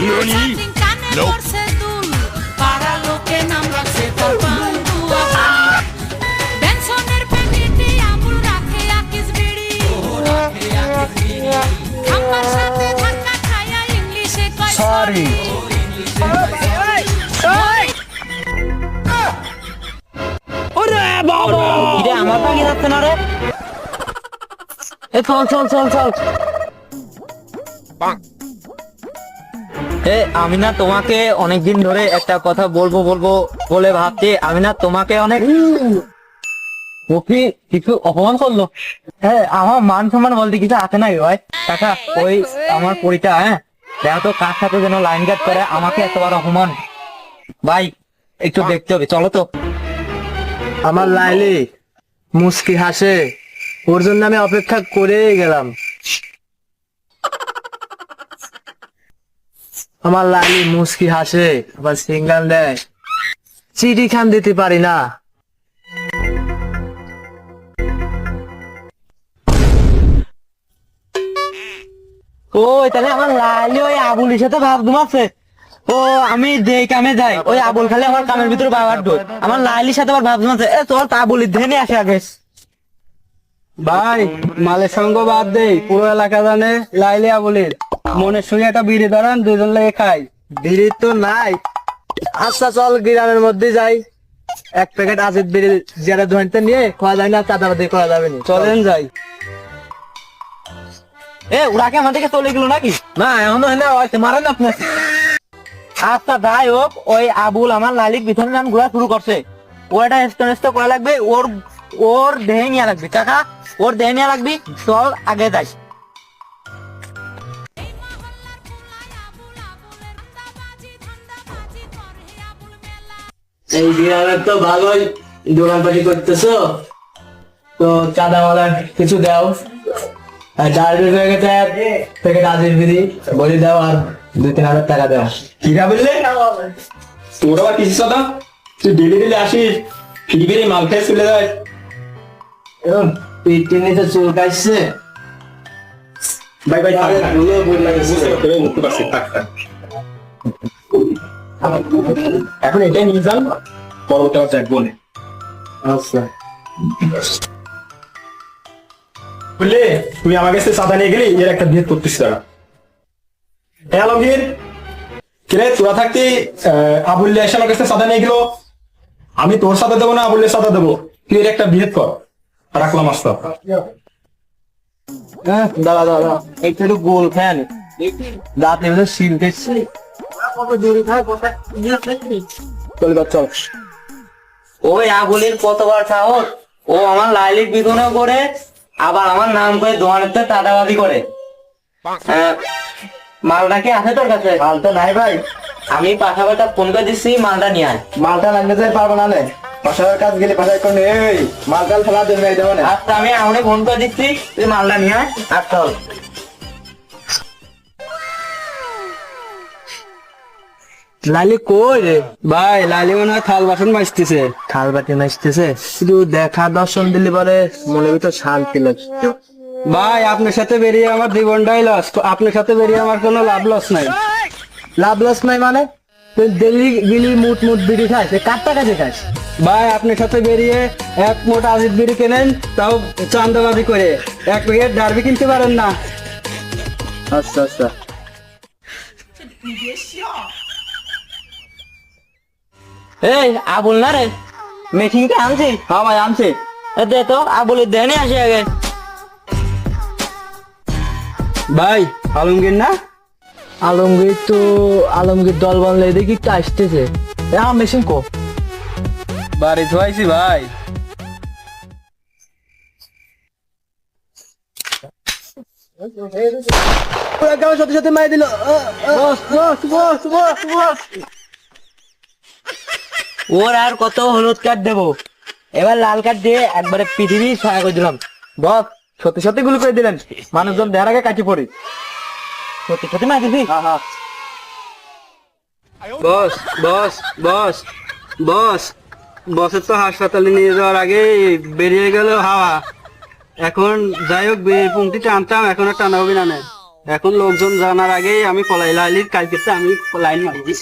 ¿Nani? Nope. Para lo que nombra se torpan Sorry. ওরে বাবা এটা আমার পাখি যাচ্ছে না রে এ চল চল চল চল এ আমি না তোমাকে অনেকদিন ধরে একটা কথা বলব বলব বলে ভাবছি। আমি না তোমাকে অনেক কফি কিছু অপমান করল? হ্যাঁ আমার মান সম্মান বলতে কিছু আছে না ভাই। কাকা ওই আমার পরিচয় হ্যাঁ? দেখো তো কার সাথে যেন লাইন গার্ড করে আমাকে এতবার অপমান। ভাই একটু দেখতে হবে চলো তো। আমার লাইলি মুস্কি হাসে। ওর জন্য আমি অপেক্ষা করেই গেলাম। আমার লাইলি মুস্কি হাসে আবার সিঙ্গাল দেয়। চিঠি খান দিতে পারি না। ওই তাহলে আমার লালি ওই আবুলের সাথে ভাব ঘুমাচ্ছে। ও আমি যে কামে যাই ওই আবুল খালি আমার কামের ভিতরে বাবার ডোর আমার লালির সাথে আবার ভাব ঘুমাচ্ছে। এ তোর তা বলি ধেনে আসে আগে। ভাই মালের সঙ্গ বাদ দে পুরো এলাকা জানে লাইলিয়া বলির মনে শুয়ে একটা বিড়ি ধরান দুজন লেগে খাই। বিড়ি তো নাই। আচ্ছা চল গ্রামের মধ্যে যাই। এক প্যাকেট আজিদ বিড়ি যারা ধরতে নিয়ে খাওয়া যায় না চাঁদাবাদি করা যাবে না। চলেন যাই। এ ওরা কি চলে গেল নাকি? না এখনও হয় না মারেন আপনার আচ্ছা যাই হোক ওই আবুল আমার লালির পিছনে নাম ঘোরা শুরু করছে। ওটা হেস্ত করা লাগবে ওর ওর দেহে নিয়ে লাগবে। কাকা ওর দেহে নিয়ে লাগবি। চল আগে যাই। এই গ্রামে তো ভালোই দোকানপাটি করতেছো। তো চাঁদাওয়ালা কিছু দাও। হয়ে গেছে প্যাকেট আজির বলি দাও আর দুই তিন হাজার টাকা দাও। কিরা বললে? তোর আবার কিছু কথা তুই ডেলি ডেলি আসিস মাল খেয়ে চলে যায়। এখন পিঠে নিতে চুল কাটছে। বাই বাই থাক থাক। বুঝতে পারছি, এবার বুঝতে পারছি থাক থাক। এখন এটাই নিয়ে যান পরবর্তী বলে। আচ্ছা। বুঝলে? তুই আমার কাছে চাঁদা নিয়ে গেলি এর একটা বিয়ে করতিস তারা হ্যাঁ আলমগীর কিরে তোরা থাকতি আবুল্লে এসে আমার কাছে চাঁদা নিয়ে গেল। আমি তোর সাথে দেবো না আবুল্লের সাথে দেবো। তুই এর একটা বিয়ে কর। রাখলাম আসতে হ্যাঁ দাদা দাঁড়া একটু গোল ফ্যান। দাঁত এমনি শিল দেখছি চল এবার চল। ওই আবুলের কতবার সাহস? ও আমার লাইলির পিছনে করে আবার আমার নাম করে দোকানের টাটাবাদি করে। মালটা কি আছে তোর কাছে? মাল তো নাই ভাই। আমি পাশাপাশি ফোন করে দিচ্ছি মালটা নিয়ে আয়। মালটা লাগলে যাই পারব না নে বাসার কাজ গেলে বাসায় করে এই মালটাল ফেলা দেবে দেবো না আচ্ছা আমি আমাকে ফোন করে দিচ্ছি তুই মালটা নিয়ে আয় আর চল লালি কই রে? ভাই লালি মনে হয় থাল বাসন মাজতেছে। থাল বাটি মাজতেছে? শুধু দেখা দর্শন দিলে পরে মনের ভিতর শান্তি লাগছে ভাই আপনার সাথে বেরিয়ে আমার জীবনটাই লস আপনার সাথে বেরিয়ে আমার কোনো লাভ লস নাই। লাভ লস নাই মানে? তুই দিল্লি গিলি মুট মুট বিড়ি খাস এ কার টাকা খাস। ভাই আপনার সাথে বেরিয়ে এক মোট আজিদ বিড়ি কেনেন তাও চান্দাবাজি করে। এক প্যাকেট ডারবি কিনতে পারেন না। আচ্ছা আচ্ছা। এই আবুল না রে? মেশিনটা আনছি? হ্যাঁ ভাই আনছে। দে তো আবুলের দেহে নিয়ে আসি আগে। ভাই আলমগীর না? আলমগীর তো আলমগীর দল বাংলা দেখি একটু আসতেছে। আমার মেশিন কো? বাড়ি ধোয়াইছি ভাই। সাথে সাথে মাই দিল। ওর আর কত হলুদ কার্ড দেবো? এবার লাল কার্ড দিয়ে একবারে পৃথিবী সহায় করে দিলাম। বস সত্যি সত্যি গুলো করে দিলেন। মানুষজন দেখার আগে কাটি পড়ি। সত্যি সত্যি মার দিবি বস বস বস বস। বসের তো হাসপাতালে নিয়ে যাওয়ার আগে বেরিয়ে গেল হাওয়া। এখন যাই হোক বে- পুংটি টানতাম এখন আর টানা হবে না এখন লোকজন জানার আগেই আমি পলাই লাইলির কালকে আমি লাইন মারি। দিই